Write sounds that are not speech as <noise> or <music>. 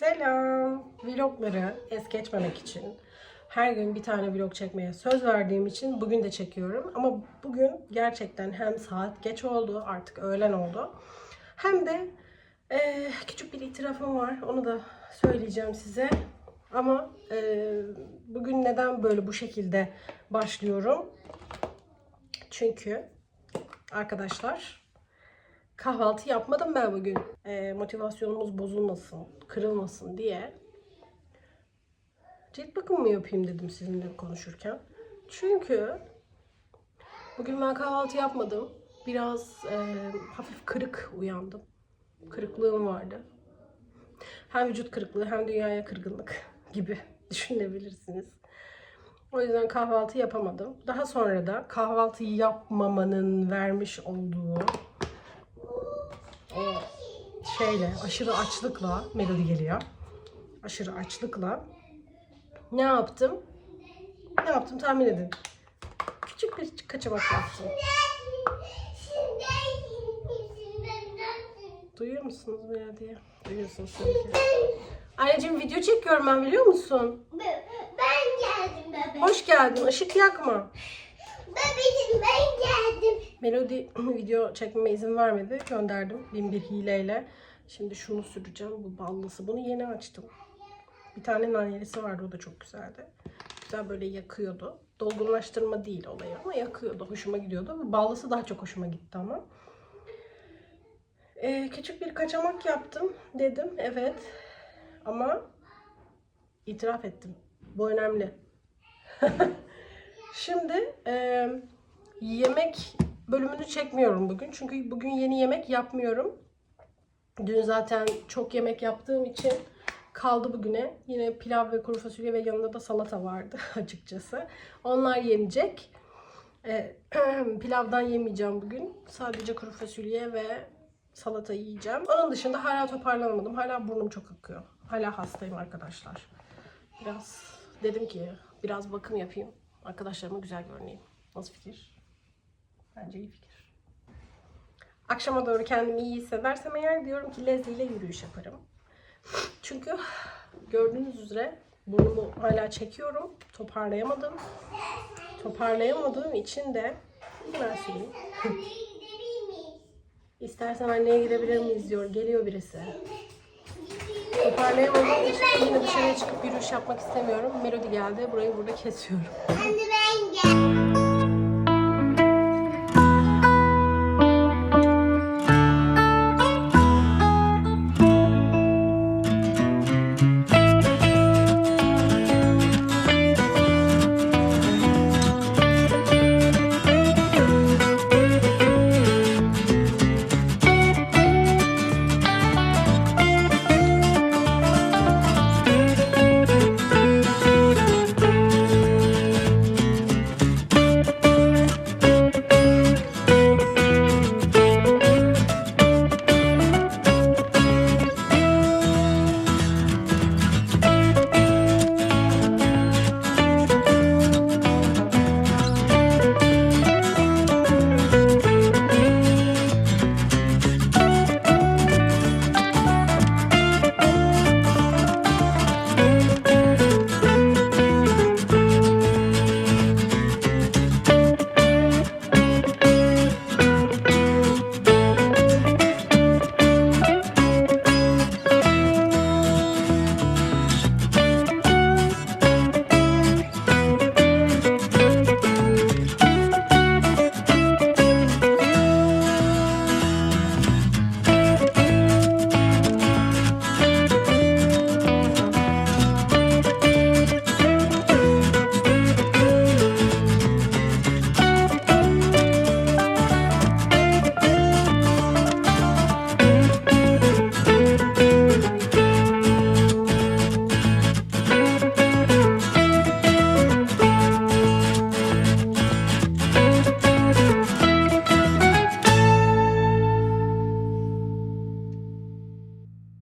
Selam. Vlogları es geçmemek için her gün bir tane vlog çekmeye söz verdiğim için bugün de çekiyorum. Ama bugün gerçekten hem saat geç oldu, artık öğlen oldu. Hem de eee, küçük bir itirafım var. Onu da söyleyeceğim size. Ama eee, bugün neden böyle bu şekilde başlıyorum? Çünkü arkadaşlar kahvaltı yapmadım ben bugün. Ee, motivasyonumuz bozulmasın, kırılmasın diye. Cilt bakımı mı yapayım dedim sizinle konuşurken. Çünkü bugün ben kahvaltı yapmadım. Biraz e, hafif kırık uyandım. Kırıklığım vardı. Hem vücut kırıklığı hem dünyaya kırgınlık <laughs> gibi <laughs> düşünebilirsiniz. O yüzden kahvaltı yapamadım. Daha sonra da kahvaltı yapmamanın vermiş olduğu o şeyle, aşırı açlıkla, Melody geliyor. Aşırı açlıkla ne yaptım? Ne yaptım tahmin edin. Küçük bir kaçamak yaptım. Duyuyor musunuz Melody'yi? Duyuyorsunuz tabii ki. Anneciğim video çekiyorum ben biliyor musun? Ben geldim bebek. Hoş geldin. Işık yakma. Bebeğim ben geldim. Melody <clears throat> video çekmeme izin vermedi. Gönderdim bin bir hileyle. Şimdi şunu süreceğim. Bu ballısı. Bunu yeni açtım. Bir tane nanelisi vardı. O da çok güzeldi. Güzel böyle yakıyordu. Dolgunlaştırma değil olayı ama yakıyordu. Hoşuma gidiyordu. Bu ballısı daha çok hoşuma gitti ama. Ee, küçük bir kaçamak yaptım dedim. Evet. Ama itiraf ettim. Bu önemli. <laughs> Şimdi e, yemek bölümünü çekmiyorum bugün. Çünkü bugün yeni yemek yapmıyorum. Dün zaten çok yemek yaptığım için kaldı bugüne. Yine pilav ve kuru fasulye ve yanında da salata vardı <laughs> açıkçası. Onlar yenecek. E, <clears throat> pilavdan yemeyeceğim bugün. Sadece kuru fasulye ve salata yiyeceğim. Onun dışında hala toparlanamadım. Hala burnum çok akıyor. Hala hastayım arkadaşlar. Biraz dedim ki biraz bakım yapayım. Arkadaşlarıma güzel görüneyim. Nasıl fikir? Bence iyi fikir. Akşama doğru kendimi iyi hissedersem eğer diyorum ki Leslie ile yürüyüş yaparım. Çünkü gördüğünüz üzere burnumu hala çekiyorum. Toparlayamadım. Toparlayamadığım için de ben miyiz? İstersen anneye gidebilir miyiz diyor. Geliyor birisi. Toparlayamadığım için yine dışarıya çıkıp yürüyüş yapmak istemiyorum. Melody geldi. Burayı burada kesiyorum. Anne ben geldim.